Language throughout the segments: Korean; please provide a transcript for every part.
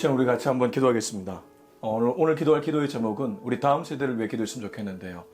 시간 우리 같이 한번 기도하겠습니다. 어, 오늘, 오늘 기도할 기도의 제목은 우리 다음 세대를 위해 기도했으면 좋겠는데요.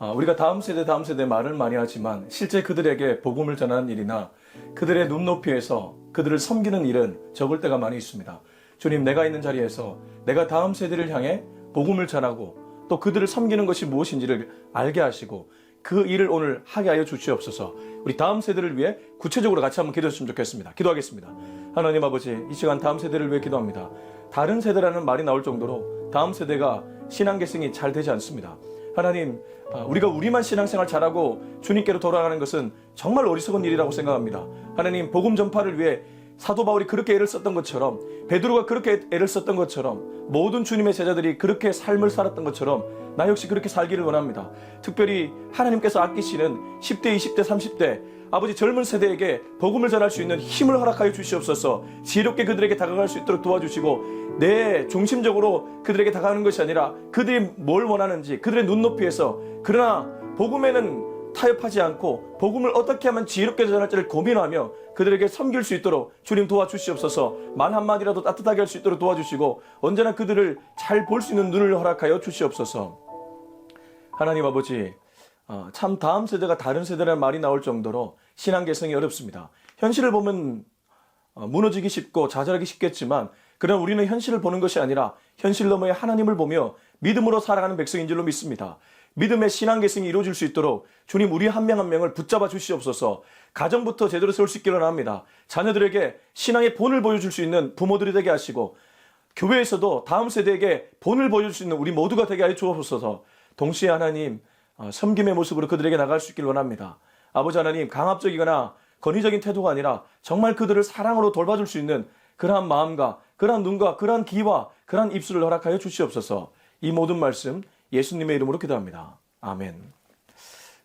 아, 우리가 다음 세대, 다음 세대 말을 많이 하지만 실제 그들에게 복음을 전하는 일이나 그들의 눈높이에서 그들을 섬기는 일은 적을 때가 많이 있습니다. 주님, 내가 있는 자리에서 내가 다음 세대를 향해 복음을 전하고 또 그들을 섬기는 것이 무엇인지를 알게 하시고 그 일을 오늘 하게 하여 주시옵소서. 우리 다음 세대를 위해 구체적으로 같이 한번 기도했으면 좋겠습니다. 기도하겠습니다. 하나님 아버지, 이 시간 다음 세대를 위해 기도합니다. 다른 세대라는 말이 나올 정도로 다음 세대가 신앙계승이 잘 되지 않습니다. 하나님, 아, 우리가 우리만 신앙생활 잘하고 주님께로 돌아가는 것은 정말 어리석은 일이라고 생각합니다. 하나님, 복음 전파를 위해 사도 바울이 그렇게 애를 썼던 것처럼 베드로가 그렇게 애를 썼던 것처럼 모든 주님의 제자들이 그렇게 삶을 살았던 것처럼 나 역시 그렇게 살기를 원합니다. 특별히 하나님께서 아끼시는 10대, 20대, 30대 아버지 젊은 세대에게 복음을 전할 수 있는 힘을 허락하여 주시옵소서. 지혜롭게 그들에게 다가갈 수 있도록 도와주시고 내 중심적으로 그들에게 다가가는 것이 아니라 그들이 뭘 원하는지 그들의 눈높이에서 그러나 복음에는 타협하지 않고 복음을 어떻게 하면 지혜롭게 전할지를 고민하며 그들에게 섬길 수 있도록 주님 도와주시옵소서. 말 한마디라도 따뜻하게 할 수 있도록 도와주시고 언제나 그들을 잘 볼 수 있는 눈을 허락하여 주시옵소서. 하나님 아버지 어, 참 다음 세대가 다른 세대라는 말이 나올 정도로 신앙 개성이 어렵습니다. 현실을 보면 어, 무너지기 쉽고 좌절하기 쉽겠지만 그러나 우리는 현실을 보는 것이 아니라 현실 너머의 하나님을 보며 믿음으로 살아가는 백성인 줄로 믿습니다. 믿음의 신앙 계승이 이루어질 수 있도록 주님 우리 한 명 한 명을 붙잡아 주시옵소서. 가정부터 제대로 세울 수 있기를 원합니다. 자녀들에게 신앙의 본을 보여줄 수 있는 부모들이 되게 하시고 교회에서도 다음 세대에게 본을 보여줄 수 있는 우리 모두가 되게 하여 주옵소서. 동시에 하나님 어, 섬김의 모습으로 그들에게 나갈 수 있기를 원합니다. 아버지 하나님 강압적이거나 권위적인 태도가 아니라 정말 그들을 사랑으로 돌봐줄 수 있는 그러한 마음과 그러한 눈과 그러한 귀와 그러한 입술을 허락하여 주시옵소서. 이 모든 말씀 예수님의 이름으로 기도합니다. 아멘.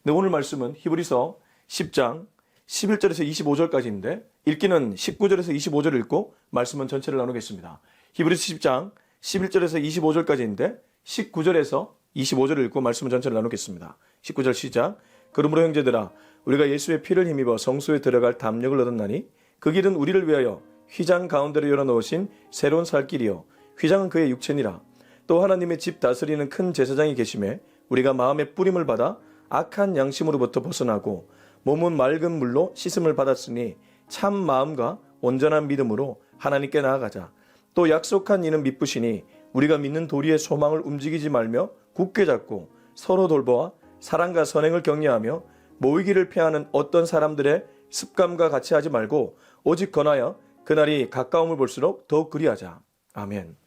네, 오늘 말씀은 히브리서 10장 11절에서 25절까지인데 읽기는 19절에서 25절을 읽고 말씀은 전체를 나누겠습니다. 히브리서 10장 11절에서 25절까지인데 19절에서 25절을 읽고 말씀은 전체를 나누겠습니다. 19절 시작. 그러므로 형제들아 우리가 예수의 피를 힘입어 성소에 들어갈 담력을 얻었나니 그 길은 우리를 위하여 휘장 가운데로 열어놓으신 새로운 살 길이요 휘장은 그의 육체니라 또 하나님의 집 다스리는 큰 제사장이 계심에 우리가 마음의 뿌림을 받아 악한 양심으로부터 벗어나고 몸은 맑은 물로 씻음을 받았으니 참 마음과 온전한 믿음으로 하나님께 나아가자 또 약속한 이는 믿으시니 우리가 믿는 도리의 소망을 움직이지 말며 굳게 잡고 서로 돌보아 사랑과 선행을 격려하며 모이기를 피하는 어떤 사람들의 습관과 같이 하지 말고 오직 권하여 그날이 가까움을 볼수록 더욱 그리하자. 아멘.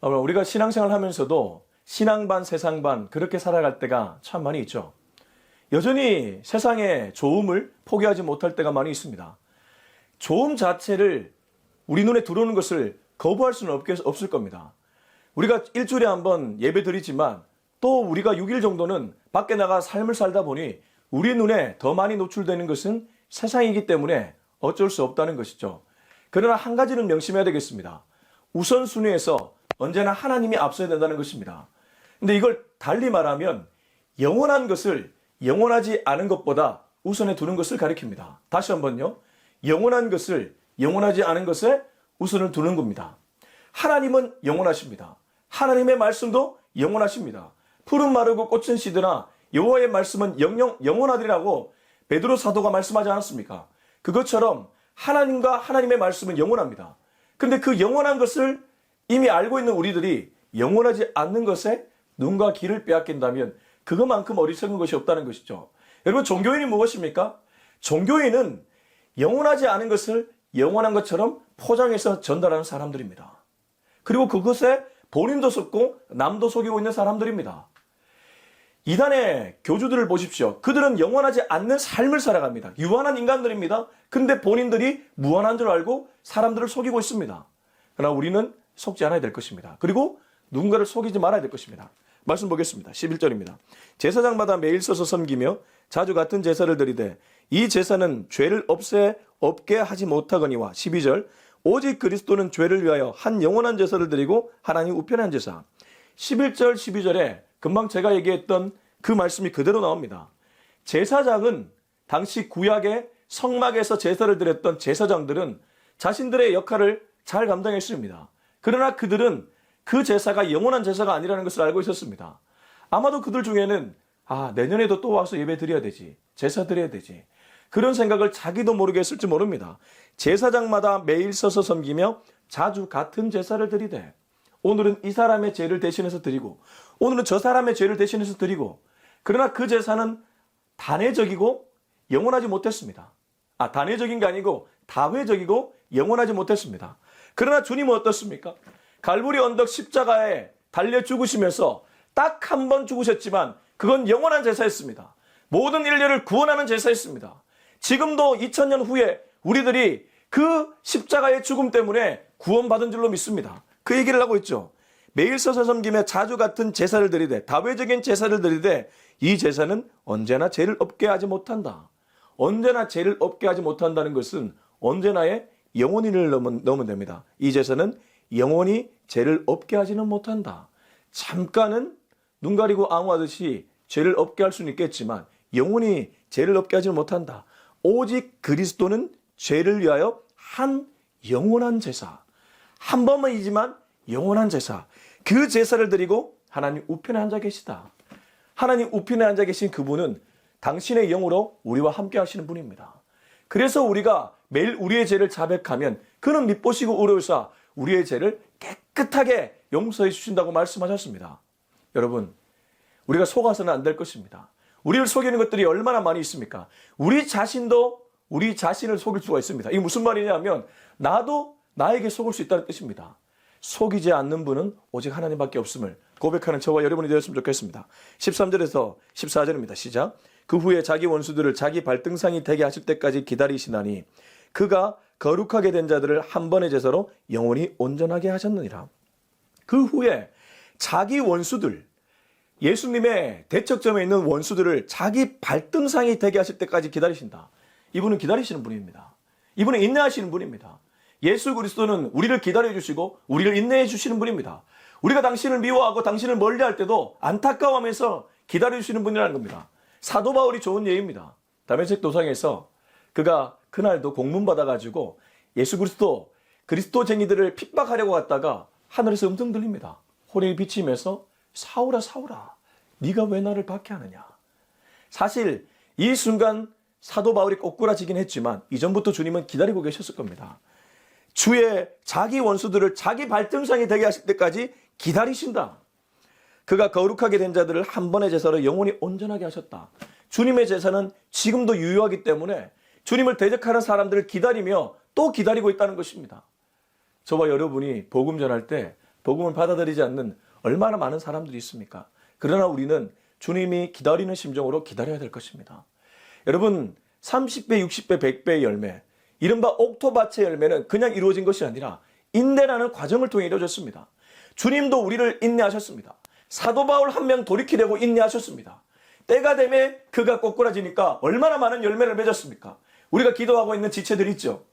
어, 우리가 신앙생활 하면서도 신앙 반 세상 반 그렇게 살아갈 때가 참 많이 있죠. 여전히 세상의 좋음을 포기하지 못할 때가 많이 있습니다. 좋음 자체를 우리 눈에 들어오는 것을 거부할 수는 없겠, 없을 겁니다. 우리가 일주일에 한 번 예배 드리지만 또 우리가 6일 정도는 밖에 나가 삶을 살다 보니 우리 눈에 더 많이 노출되는 것은 세상이기 때문에 어쩔 수 없다는 것이죠. 그러나 한 가지는 명심해야 되겠습니다. 우선순위에서 언제나 하나님이 앞서야 된다는 것입니다. 근데 이걸 달리 말하면 영원한 것을 영원하지 않은 것보다 우선에 두는 것을 가리킵니다. 다시 한번요. 영원한 것을 영원하지 않은 것에 우선을 두는 겁니다. 하나님은 영원하십니다. 하나님의 말씀도 영원하십니다. 푸른 마르고 꽃은 시드나 여호와의 말씀은 영영 영원하리라고 베드로 사도가 말씀하지 않았습니까? 그것처럼 하나님과 하나님의 말씀은 영원합니다. 근데 그 영원한 것을 이미 알고 있는 우리들이 영원하지 않는 것에 눈과 귀를 빼앗긴다면 그것만큼 어리석은 것이 없다는 것이죠. 여러분 종교인이 무엇입니까? 종교인은 영원하지 않은 것을 영원한 것처럼 포장해서 전달하는 사람들입니다. 그리고 그것에 본인도 속고 남도 속이고 있는 사람들입니다. 이단의 교주들을 보십시오. 그들은 영원하지 않는 삶을 살아갑니다. 유한한 인간들입니다. 근데 본인들이 무한한 줄 알고 사람들을 속이고 있습니다. 그러나 우리는 속지 않아야 될 것입니다. 그리고 누군가를 속이지 말아야 될 것입니다. 말씀 보겠습니다. 11절입니다. 제사장마다 매일 서서 섬기며 자주 같은 제사를 드리되 이 제사는 죄를 없애 없게 하지 못하거니와 12절 오직 그리스도는 죄를 위하여 한 영원한 제사를 드리고 하나님 우편한 제사. 11절 12절에 금방 제가 얘기했던 그 말씀이 그대로 나옵니다. 제사장은 당시 구약의 성막에서 제사를 드렸던 제사장들은 자신들의 역할을 잘 감당했습니다. 그러나 그들은 그 제사가 영원한 제사가 아니라는 것을 알고 있었습니다. 아마도 그들 중에는 아, 내년에도 또 와서 예배 드려야 되지. 제사 드려야 되지. 그런 생각을 자기도 모르게 했을지 모릅니다. 제사장마다 매일 서서 섬기며 자주 같은 제사를 드리되 오늘은 이 사람의 죄를 대신해서 드리고 오늘은 저 사람의 죄를 대신해서 드리고 그러나 그 제사는 단회적이고 영원하지 못했습니다. 아, 단회적인 게 아니고 다회적이고 영원하지 못했습니다. 그러나 주님은 어떻습니까? 갈보리 언덕 십자가에 달려 죽으시면서 딱 한 번 죽으셨지만 그건 영원한 제사였습니다. 모든 인류를 구원하는 제사였습니다. 지금도 2000년 후에 우리들이 그 십자가의 죽음 때문에 구원받은 줄로 믿습니다. 그 얘기를 하고 있죠. 매일 서서 섬기며 자주 같은 제사를 드리되 다회적인 제사를 드리되 이 제사는 언제나 죄를 없게 하지 못한다. 언제나 죄를 없게 하지 못한다는 것은 언제나의 영원히를 넣으면, 넣으면 됩니다. 이 제사는 영원히 죄를 없게 하지는 못한다. 잠깐은 눈 가리고 앙호하듯이 죄를 없게 할 수는 있겠지만 영원히 죄를 없게 하지는 못한다. 오직 그리스도는 죄를 위하여 한 영원한 제사. 한 번만이지만 영원한 제사. 그 제사를 드리고 하나님 우편에 앉아 계시다. 하나님 우편에 앉아 계신 그분은 당신의 영으로 우리와 함께 하시는 분입니다. 그래서 우리가 매일 우리의 죄를 자백하면 그는 밉보시고 의로우사 우리의 죄를 깨끗하게 용서해 주신다고 말씀하셨습니다. 여러분, 우리가 속아서는 안 될 것입니다. 우리를 속이는 것들이 얼마나 많이 있습니까? 우리 자신도 우리 자신을 속일 수가 있습니다. 이게 무슨 말이냐면 나도 나에게 속을 수 있다는 뜻입니다. 속이지 않는 분은 오직 하나님밖에 없음을 고백하는 저와 여러분이 되었으면 좋겠습니다. 13절에서 14절입니다. 시작. 그 후에 자기 원수들을 자기 발등상이 되게 하실 때까지 기다리시나니 그가 거룩하게 된 자들을 한 번의 제사로 영원히 온전하게 하셨느니라. 그 후에 자기 원수들, 예수님의 대척점에 있는 원수들을 자기 발등상이 되게 하실 때까지 기다리신다. 이분은 기다리시는 분입니다. 이분은 인내하시는 분입니다. 예수 그리스도는 우리를 기다려 주시고 우리를 인내해 주시는 분입니다. 우리가 당신을 미워하고 당신을 멀리할 때도 안타까워하면서 기다려 주시는 분이라는 겁니다. 사도 바울이 좋은 예입니다. 다메섹 도상에서 그가 그날도 공문 받아가지고 예수 그리스도 그리스도쟁이들을 핍박하려고 갔다가 하늘에서 음성 들립니다. 호령이 비치면서 사울아 사울아 네가 왜 나를 박해하느냐. 사실 이 순간 사도 바울이 꼬꾸라지긴 했지만 이전부터 주님은 기다리고 계셨을 겁니다. 주의 자기 원수들을 자기 발등상이 되게 하실 때까지 기다리신다. 그가 거룩하게 된 자들을 한 번의 제사로 영원히 온전하게 하셨다. 주님의 제사는 지금도 유효하기 때문에 주님을 대적하는 사람들을 기다리며 또 기다리고 있다는 것입니다. 저와 여러분이 복음 전할 때 복음을 받아들이지 않는 얼마나 많은 사람들이 있습니까? 그러나 우리는 주님이 기다리는 심정으로 기다려야 될 것입니다. 여러분, 30배, 60배, 100배의 열매, 이른바 옥토밭의 열매는 그냥 이루어진 것이 아니라 인내라는 과정을 통해 이루어졌습니다. 주님도 우리를 인내하셨습니다. 사도 바울 한 명 돌이키려고 인내하셨습니다. 때가 되면 그가 꼬꾸라지니까 얼마나 많은 열매를 맺었습니까? 우리가 기도하고 있는 지체들 있죠.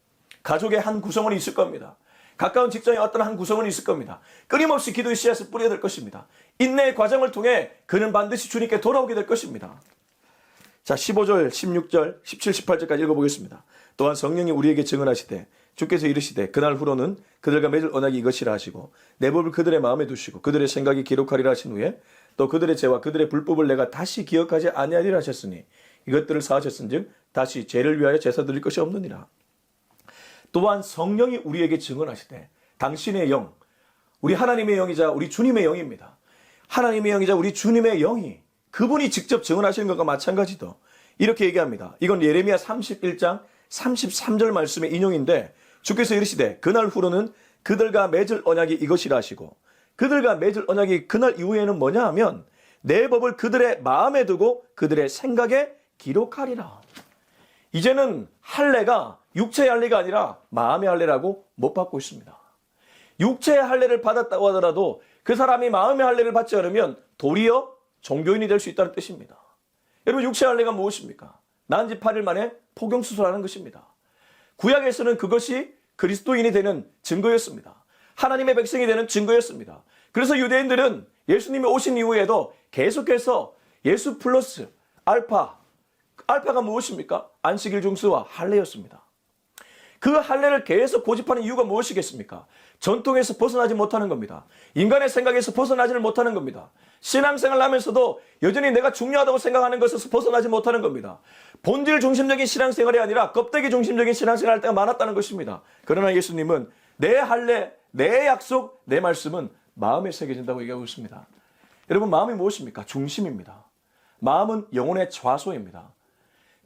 가족의 한 구성원이 있을 겁니다. 가까운 직장의 어떤 한 구성원이 있을 겁니다. 끊임없이 기도의 씨앗을 뿌려야 될 것입니다. 인내의 과정을 통해 그는 반드시 주님께 돌아오게 될 것입니다. 자, 15절, 16절, 17, 18절까지 읽어보겠습니다. 또한 성령이 우리에게 증언하시되 주께서 이르시되 그날 후로는 그들과 맺을 언약이 이것이라 하시고 내 법을 그들의 마음에 두시고 그들의 생각이 기록하리라 하신 후에 또 그들의 죄와 그들의 불법을 내가 다시 기억하지 아니하리라 하셨으니 이것들을 사하셨은즉 다시 죄를 위하여 제사 드릴 것이 없느니라. 또한 성령이 우리에게 증언하시되 당신의 영, 우리 하나님의 영이자 우리 주님의 영입니다. 하나님의 영이자 우리 주님의 영이 그분이 직접 증언하시는 것과 마찬가지도 이렇게 얘기합니다. 이건 예레미야 31장 33절 말씀의 인용인데 주께서 이르시되 그날 후로는 그들과 맺을 언약이 이것이라 하시고 그들과 맺을 언약이 그날 이후에는 뭐냐 하면 내 법을 그들의 마음에 두고 그들의 생각에 기록하리라. 이제는 할례가 육체의 할례가 아니라 마음의 할례라고 못 받고 있습니다. 육체의 할례를 받았다고 하더라도 그 사람이 마음의 할례를 받지 않으면 도리어 종교인이 될 수 있다는 뜻입니다. 여러분 육체 할례가 무엇입니까? 난지 8일 만에 포경 수술하는 것입니다. 구약에서는 그것이 그리스도인이 되는 증거였습니다. 하나님의 백성이 되는 증거였습니다. 그래서 유대인들은 예수님이 오신 이후에도 계속해서 예수 플러스 알파, 알파가 무엇입니까? 안식일 중수와 할례였습니다. 그 할례를 계속 고집하는 이유가 무엇이겠습니까? 전통에서 벗어나지 못하는 겁니다. 인간의 생각에서 벗어나지를 못하는 겁니다. 신앙생활 하면서도 여전히 내가 중요하다고 생각하는 것에서 벗어나지 못하는 겁니다. 본질 중심적인 신앙생활이 아니라 껍데기 중심적인 신앙생활 할 때가 많았다는 것입니다. 그러나 예수님은 내 할례, 내 약속, 내 말씀은 마음에 새겨진다고 얘기하고 있습니다. 여러분 마음이 무엇입니까? 중심입니다. 마음은 영혼의 좌소입니다.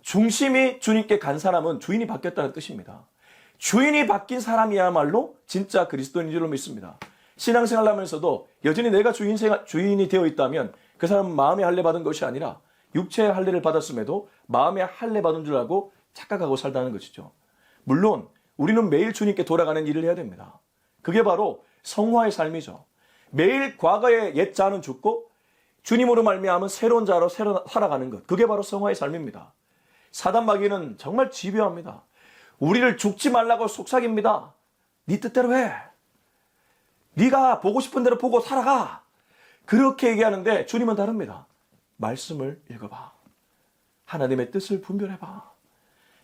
중심이 주님께 간 사람은 주인이 바뀌었다는 뜻입니다. 주인이 바뀐 사람이야말로 진짜 그리스도인 줄로 믿습니다. 신앙생활 하면서도 여전히 내가 주인 생활, 주인이 되어 있다면 그 사람은 마음의 할례 받은 것이 아니라 육체의 할례를 받았음에도 마음의 할례 받은 줄 알고 착각하고 살다는 것이죠. 물론 우리는 매일 주님께 돌아가는 일을 해야 됩니다. 그게 바로 성화의 삶이죠. 매일 과거의 옛 자는 죽고 주님으로 말미암은 새로운 자로 새로 살아가는 것. 그게 바로 성화의 삶입니다. 사단 마귀는 정말 집요합니다. 우리를 죽지 말라고 속삭입니다. 네 뜻대로 해. 네가 보고 싶은 대로 보고 살아가. 그렇게 얘기하는데 주님은 다릅니다. 말씀을 읽어봐. 하나님의 뜻을 분별해봐.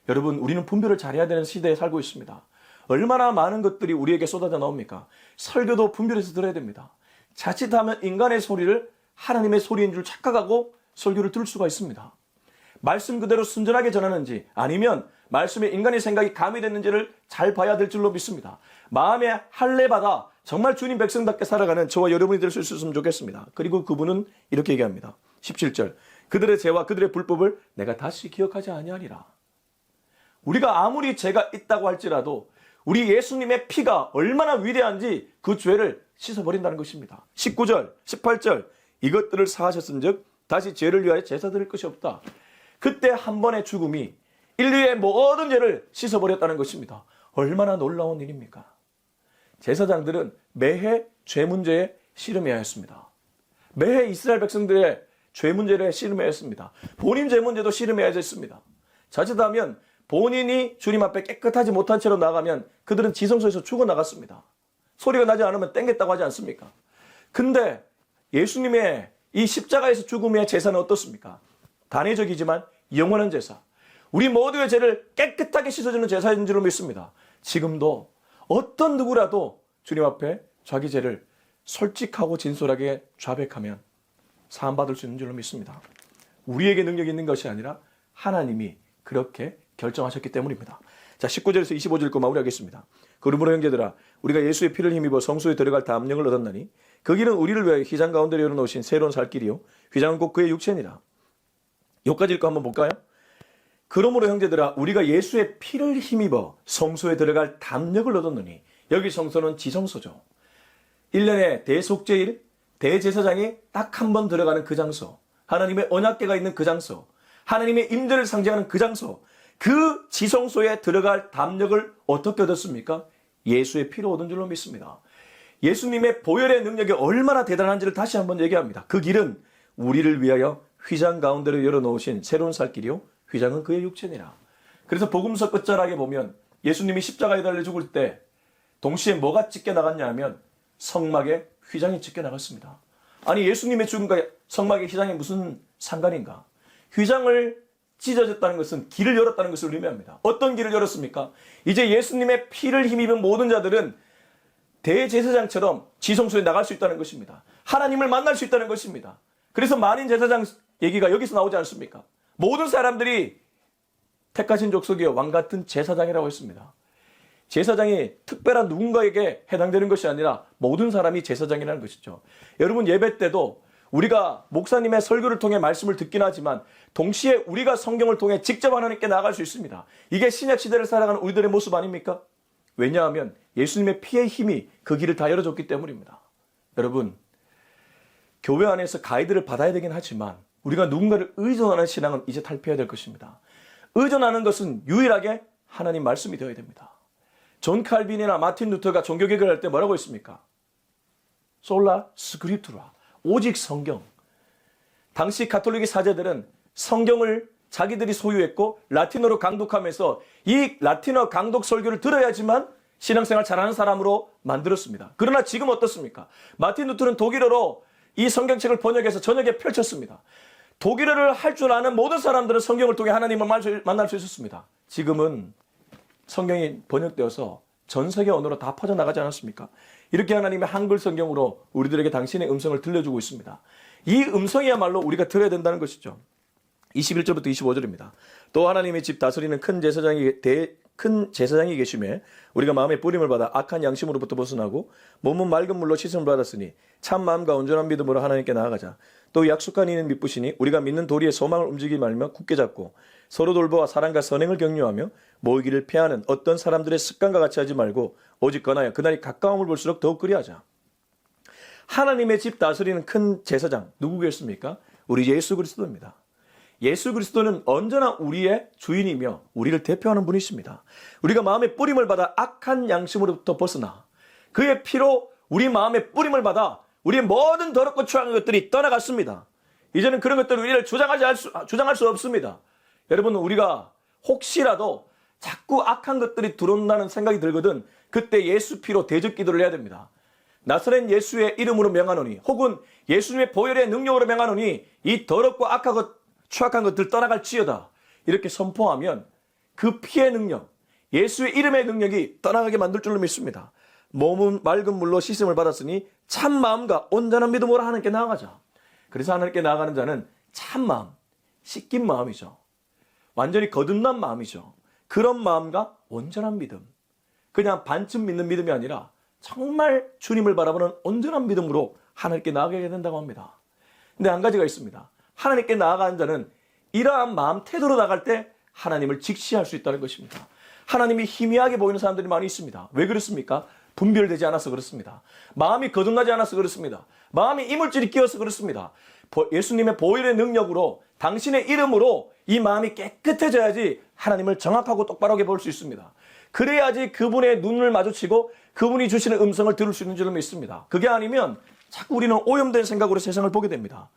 여러분, 우리는 분별을 잘해야 되는 시대에 살고 있습니다. 얼마나 많은 것들이 우리에게 쏟아져 나옵니까? 설교도 분별해서 들어야 됩니다. 자칫하면 인간의 소리를 하나님의 소리인 줄 착각하고 설교를 들을 수가 있습니다. 말씀 그대로 순전하게 전하는지 아니면 말씀에 인간의 생각이 가미됐는지를 잘 봐야 될 줄로 믿습니다. 마음에 할례 받아 정말 주님 백성답게 살아가는 저와 여러분이 될 수 있었으면 좋겠습니다. 그리고 그분은 이렇게 얘기합니다. 17절 그들의 죄와 그들의 불법을 내가 다시 기억하지 아니하리라. 우리가 아무리 죄가 있다고 할지라도 우리 예수님의 피가 얼마나 위대한지 그 죄를 씻어버린다는 것입니다. 19절, 18절 이것들을 사하셨은 즉 다시 죄를 위하여 제사 드릴 것이 없다. 그때 한 번의 죽음이 인류의 모든 죄를 씻어버렸다는 것입니다. 얼마나 놀라운 일입니까? 제사장들은 매해 죄 문제에 씨름해야 했습니다. 매해 이스라엘 백성들의 죄 문제를 씨름해야 했습니다. 본인 죄 문제도 씨름해야 했습니다. 자칫하면 본인이 주님 앞에 깨끗하지 못한 채로 나가면 그들은 지성소에서 죽어나갔습니다. 소리가 나지 않으면 땡겼다고 하지 않습니까? 근데 예수님의 이 십자가에서 죽음의 제사는 어떻습니까? 단회적이지만 영원한 제사. 우리 모두의 죄를 깨끗하게 씻어주는 제사인 줄로 믿습니다. 지금도 어떤 누구라도 주님 앞에 자기 죄를 솔직하고 진솔하게 자백하면 사함받을 수 있는 줄로 믿습니다. 우리에게 능력이 있는 것이 아니라 하나님이 그렇게 결정하셨기 때문입니다. 자, 19절에서 25절 거 마무리하겠습니다. 그러므로 형제들아 우리가 예수의 피를 힘입어 성소에 들어갈 담력을 얻었나니 그 길은 우리를 위하여 휘장 가운데로 열어놓으신 새로운 살 길이요 휘장은 곧 그의 육체니라. 여기까지 읽고 한번 볼까요? 그러므로 형제들아 우리가 예수의 피를 힘입어 성소에 들어갈 담력을 얻었느니 여기 성소는 지성소죠. 1년에 대속제일 대제사장이 딱 한 번 들어가는 그 장소 하나님의 언약계가 있는 그 장소 하나님의 임재를 상징하는 그 장소 그 지성소에 들어갈 담력을 어떻게 얻었습니까? 예수의 피로 얻은 줄로 믿습니다. 예수님의 보혈의 능력이 얼마나 대단한지를 다시 한번 얘기합니다. 그 길은 우리를 위하여 휘장 가운데로 열어놓으신 새로운 살길이요. 휘장은 그의 육체니라. 그래서 복음서 끝자락에 보면 예수님이 십자가에 달려 죽을 때 동시에 뭐가 찢겨 나갔냐 하면 성막에 휘장이 찢겨 나갔습니다. 아니 예수님의 죽음과 성막의 휘장이 무슨 상관인가? 휘장을 찢어졌다는 것은 길을 열었다는 것을 의미합니다. 어떤 길을 열었습니까? 이제 예수님의 피를 힘입은 모든 자들은 대제사장처럼 지성소에 나갈 수 있다는 것입니다. 하나님을 만날 수 있다는 것입니다. 그래서 만인 제사장 얘기가 여기서 나오지 않습니까? 모든 사람들이 택하신 족속이여 왕 같은 제사장이라고 했습니다. 제사장이 특별한 누군가에게 해당되는 것이 아니라 모든 사람이 제사장이라는 것이죠. 여러분 예배 때도 우리가 목사님의 설교를 통해 말씀을 듣긴 하지만 동시에 우리가 성경을 통해 직접 하나님께 나갈 수 있습니다. 이게 신약 시대를 살아가는 우리들의 모습 아닙니까? 왜냐하면 예수님의 피의 힘이 그 길을 다 열어줬기 때문입니다. 여러분 교회 안에서 가이드를 받아야 되긴 하지만 우리가 누군가를 의존하는 신앙은 이제 탈피해야 될 것입니다. 의존하는 것은 유일하게 하나님 말씀이 되어야 됩니다. 존 칼빈이나 마틴 루터가 종교 개혁을 할 때 뭐라고 했습니까? 솔라 스크립투라 오직 성경. 당시 가톨릭의 사제들은 성경을 자기들이 소유했고 라틴어로 강독하면서 이 라틴어 강독 설교를 들어야지만 신앙생활 잘하는 사람으로 만들었습니다. 그러나 지금 어떻습니까? 마틴 루터는 독일어로 이 성경책을 번역해서 저녁에 펼쳤습니다. 독일어를 할 줄 아는 모든 사람들은 성경을 통해 하나님을 만날 수 있었습니다. 지금은 성경이 번역되어서 전 세계 언어로 다 퍼져나가지 않았습니까? 이렇게 하나님의 한글 성경으로 우리들에게 당신의 음성을 들려주고 있습니다. 이 음성이야말로 우리가 들어야 된다는 것이죠. 21절부터 25절입니다. 또 하나님의 집 다스리는 큰 제사장이 대, 큰 제사장이 계심에 우리가 마음의 뿌림을 받아 악한 양심으로부터 벗어나고 몸은 맑은 물로 씻음을 받았으니 참 마음과 온전한 믿음으로 하나님께 나아가자. 또 약속한 이는 믿으시니 우리가 믿는 도리의 소망을 움직이지 말며 굳게 잡고 서로 돌보아 사랑과 선행을 격려하며 모이기를 피하는 어떤 사람들의 습관과 같이 하지 말고 오직 건하여 그날이 가까움을 볼수록 더욱 그리하자. 하나님의 집 다스리는 큰 제사장 누구겠습니까? 우리 예수 그리스도입니다. 예수 그리스도는 언제나 우리의 주인이며 우리를 대표하는 분이십니다. 우리가 마음의 뿌림을 받아 악한 양심으로부터 벗어나 그의 피로 우리 마음의 뿌림을 받아 우리의 모든 더럽고 추한 것들이 떠나갔습니다. 이제는 그런 것들을 우리를 주장하지 할 수, 주장할 수 없습니다. 여러분 우리가 혹시라도 자꾸 악한 것들이 들어온다는 생각이 들거든 그때 예수 피로 대적 기도를 해야 됩니다. 나사렛 예수의 이름으로 명하노니 혹은 예수님의 보혈의 능력으로 명하노니 이 더럽고 악하고 추악한 것들 떠나갈지어다 이렇게 선포하면 그 피의 능력 예수의 이름의 능력이 떠나가게 만들 줄로 믿습니다. 몸은 맑은 물로 씻음을 받았으니 참 마음과 온전한 믿음으로 하나님께 나아가자. 그래서 하나님께 나아가는 자는 참 마음, 씻긴 마음이죠. 완전히 거듭난 마음이죠. 그런 마음과 온전한 믿음. 그냥 반쯤 믿는 믿음이 아니라 정말 주님을 바라보는 온전한 믿음으로 하나님께 나아가게 된다고 합니다. 근데 한 가지가 있습니다. 하나님께 나아가는 자는 이러한 마음 태도로 나갈 때 하나님을 직시할 수 있다는 것입니다. 하나님이 희미하게 보이는 사람들이 많이 있습니다. 왜 그렇습니까? 분별되지 않아서 그렇습니다. 마음이 거듭나지 않아서 그렇습니다. 마음이 이물질이 끼어서 그렇습니다. 보- 예수님의 보혈의 능력으로 당신의 이름으로 이 마음이 깨끗해져야지 하나님을 정확하고 똑바르게 볼 수 있습니다. 그래야지 그분의 눈을 마주치고 그분이 주시는 음성을 들을 수 있는 줄로 믿습니다. 그게 아니면 자꾸 우리는 오염된 생각으로 세상을 보게 됩니다.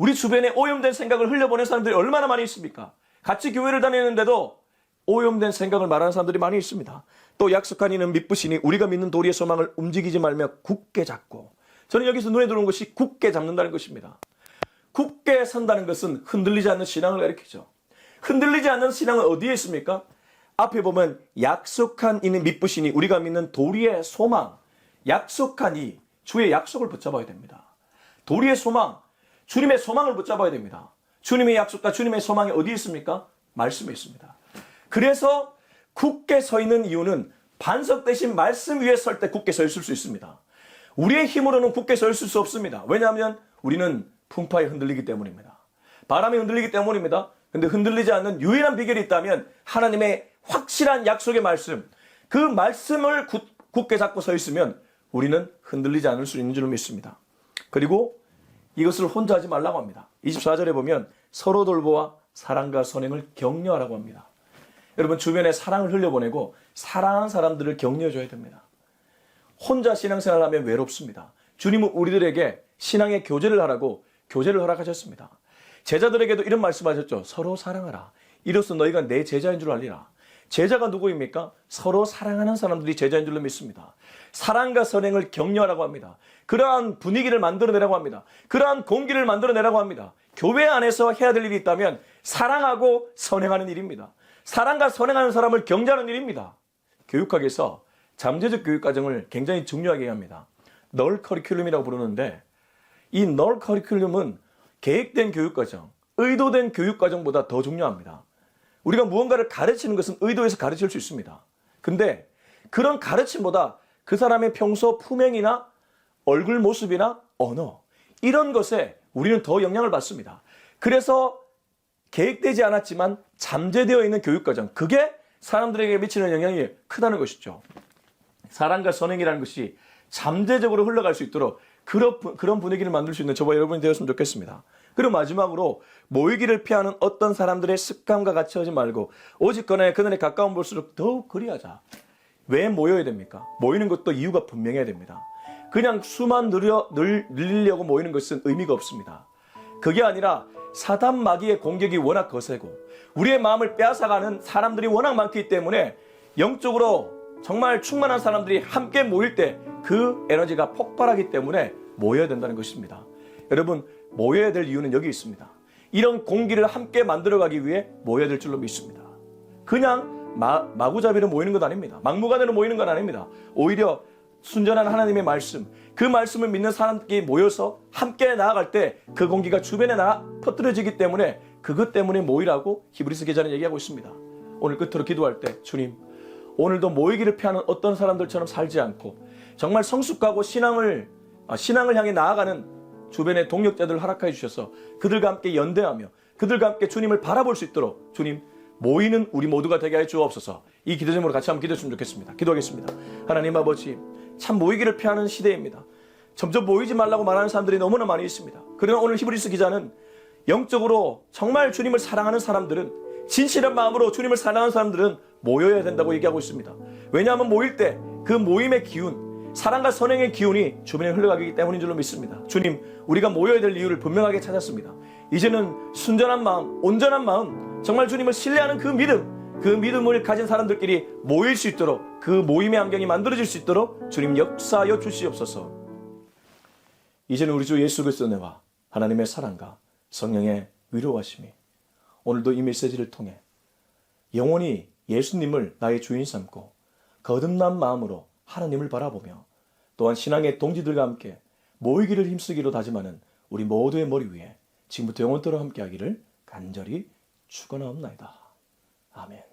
우리 주변에 오염된 생각을 흘려보낸 사람들이 얼마나 많이 있습니까? 같이 교회를 다니는데도 오염된 생각을 말하는 사람들이 많이 있습니다. 또 약속한 이는 믿으시니 우리가 믿는 도리의 소망을 움직이지 말며 굳게 잡고 저는 여기서 눈에 들어온 것이 굳게 잡는다는 것입니다. 굳게 선다는 것은 흔들리지 않는 신앙을 가리키죠. 흔들리지 않는 신앙은 어디에 있습니까? 앞에 보면 약속한 이는 믿으시니 우리가 믿는 도리의 소망, 약속한 이 주의 약속을 붙잡아야 됩니다. 도리의 소망, 주님의 소망을 붙잡아야 됩니다. 주님의 약속과 주님의 소망이 어디 있습니까? 말씀에 있습니다. 그래서 굳게 서 있는 이유는 반석 대신 말씀 위에 설 때 굳게 서 있을 수 있습니다. 우리의 힘으로는 굳게 서 있을 수 없습니다. 왜냐하면 우리는 풍파에 흔들리기 때문입니다. 바람에 흔들리기 때문입니다. 근데 흔들리지 않는 유일한 비결이 있다면 하나님의 확실한 약속의 말씀, 그 말씀을 굳, 굳게 잡고 서 있으면 우리는 흔들리지 않을 수 있는 줄 믿습니다. 그리고 이것을 혼자 하지 말라고 합니다. 24절에 보면 서로 돌보아 사랑과 선행을 격려하라고 합니다. 여러분 주변에 사랑을 흘려보내고 사랑하는 사람들을 격려해 줘야 됩니다. 혼자 신앙생활을 하면 외롭습니다. 주님은 우리들에게 신앙의 교제를 하라고 교제를 허락하셨습니다. 제자들에게도 이런 말씀하셨죠. 서로 사랑하라. 이로써 너희가 내 제자인 줄 알리라. 제자가 누구입니까? 서로 사랑하는 사람들이 제자인 줄로 믿습니다. 사랑과 선행을 격려하라고 합니다. 그러한 분위기를 만들어내라고 합니다. 그러한 공기를 만들어내라고 합니다. 교회 안에서 해야 될 일이 있다면 사랑하고 선행하는 일입니다. 사랑과 선행하는 사람을 경자하는 일입니다. 교육학에서 잠재적 교육 과정을 굉장히 중요하게 합니다. 널 커리큘럼이라고 부르는데 이 널 커리큘럼은 계획된 교육 과정, 의도된 교육 과정보다 더 중요합니다. 우리가 무언가를 가르치는 것은 의도해서 가르칠 수 있습니다. 근데 그런 가르침보다 그 사람의 평소 품행이나 얼굴 모습이나 언어 이런 것에 우리는 더 영향을 받습니다. 그래서 계획되지 않았지만 잠재되어 있는 교육 과정 그게 사람들에게 미치는 영향이 크다는 것이죠. 사랑과 선행이라는 것이 잠재적으로 흘러갈 수 있도록 그런, 분위기를 만들 수 있는 저와 여러분이 되었으면 좋겠습니다. 그리고 마지막으로 모이기를 피하는 어떤 사람들의 습관과 같이 하지 말고 오직 그날에 그날에 가까운 볼수록 더욱 그리하자. 왜 모여야 됩니까? 모이는 것도 이유가 분명해야 됩니다. 그냥 수만 늘려, 늘, 늘리려고 모이는 것은 의미가 없습니다. 그게 아니라 사단 마귀의 공격이 워낙 거세고 우리의 마음을 빼앗아가는 사람들이 워낙 많기 때문에 영적으로 정말 충만한 사람들이 함께 모일 때 그 에너지가 폭발하기 때문에 모여야 된다는 것입니다. 여러분 모여야 될 이유는 여기 있습니다. 이런 공기를 함께 만들어가기 위해 모여야 될 줄로 믿습니다. 그냥 마, 마구잡이로 모이는 것 아닙니다. 막무가내로 모이는 건 아닙니다. 오히려 순전한 하나님의 말씀, 그 말씀을 믿는 사람들끼리 모여서 함께 나아갈 때 그 공기가 주변에 나 퍼뜨려지기 때문에 그것 때문에 모이라고 히브리스 기자는 얘기하고 있습니다. 오늘 끝으로 기도할 때 주님 오늘도 모이기를 피하는 어떤 사람들처럼 살지 않고 정말 성숙하고 신앙을 아, 신앙을 향해 나아가는 주변의 동력자들을 허락하여 주셔서 그들과 함께 연대하며 그들과 함께 주님을 바라볼 수 있도록 주님 모이는 우리 모두가 되게 하여 주옵소서. 이 기도 제목으로 같이 한번 기도했으면 좋겠습니다. 기도하겠습니다. 하나님 아버지 참 모이기를 피하는 시대입니다. 점점 모이지 말라고 말하는 사람들이 너무나 많이 있습니다. 그러나 오늘 히브리스 기자는 영적으로 정말 주님을 사랑하는 사람들은 진실한 마음으로 주님을 사랑하는 사람들은 모여야 된다고 얘기하고 있습니다. 왜냐하면 모일 때 그 모임의 기운, 사랑과 선행의 기운이 주변에 흘러가기 때문인 줄로 믿습니다. 주님, 우리가 모여야 될 이유를 분명하게 찾았습니다. 이제는 순전한 마음, 온전한 마음, 정말 주님을 신뢰하는 그 믿음, 그 믿음을 가진 사람들끼리 모일 수 있도록 그 모임의 환경이 만들어질 수 있도록 주님 역사하여 주시옵소서. 이제는 우리 주 예수 그리스도 내와 하나님의 사랑과 성령의 위로하심이 오늘도 이 메시지를 통해 영원히 예수님을 나의 주인 삼고 거듭난 마음으로 하나님을 바라보며 또한 신앙의 동지들과 함께 모이기를 힘쓰기로 다짐하는 우리 모두의 머리 위에 지금부터 영원토록 함께하기를 간절히 축원하옵나이다. 아멘.